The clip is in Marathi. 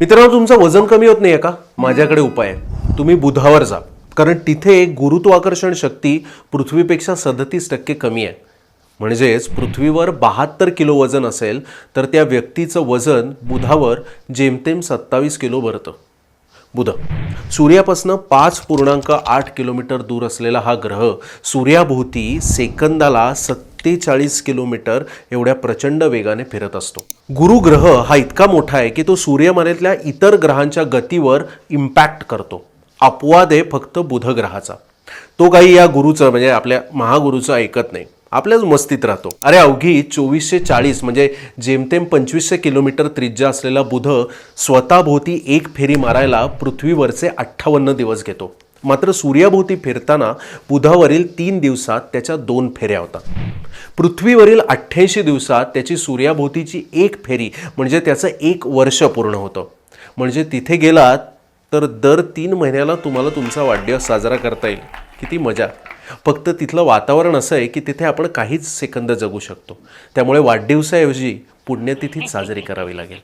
मित्रांनो तुमचं वजन कमी होत नाही का? माझ्याकडे उपाय आहे. तुम्ही बुधावर जा. कारण तिथे गुरुत्वाकर्षण शक्ती पृथ्वीपेक्षा सदतीस टक्के कमी आहे. म्हणजेच पृथ्वीवर बहात्तर किलो वजन असेल तर त्या व्यक्तीचं वजन बुधावर जेमतेम सत्तावीस किलो भरतं. बुध. सूर्यापासून पाच पूर्णांक आठ किलोमीटर दूर असलेला हा ग्रह सूर्याभोवती सेकंदाला सत्तर सत्तेचाळीस किलोमीटर एवढ्या प्रचंड वेगाने फिरत असतो. गुरुग्रह हा इतका मोठा आहे की तो सूर्यमालेतल्या इतर ग्रहांच्या गतीवर इम्पॅक्ट करतो. अपवाद आहे फक्त बुधग्रहाचा. तो काही या गुरुचं म्हणजे आपल्या महागुरूचं ऐकत नाही. आपल्याच मस्तीत राहतो. अरे अवघी चोवीसशे चाळीस म्हणजे जेमतेम पंचवीसशे किलोमीटर त्रिज्या असलेला बुध स्वतःभोवती एक फेरी मारायला पृथ्वीवरचे अठ्ठावन्न दिवस घेतो. मात्र सूर्याभोवती फिरताना बुधावरील तीन दिवसात त्याच्या दोन फेऱ्या होतात. पृथ्वीवरील अठ्ठ्याऐंशी दिवसात त्याची सूर्याभोवतीची एक फेरी म्हणजे त्याचं एक वर्ष पूर्ण होतं. म्हणजे तिथे गेलात तर दर तीन महिन्याला तुम्हाला तुमचा वाढदिवस साजरा करता येईल. किती मजा. फक्त तिथलं वातावरण असं आहे की तिथे आपण काहीच सेकंद जगू शकतो. त्यामुळे वाढदिवसाऐवजी पुण्यतिथीच साजरी करावी लागेल.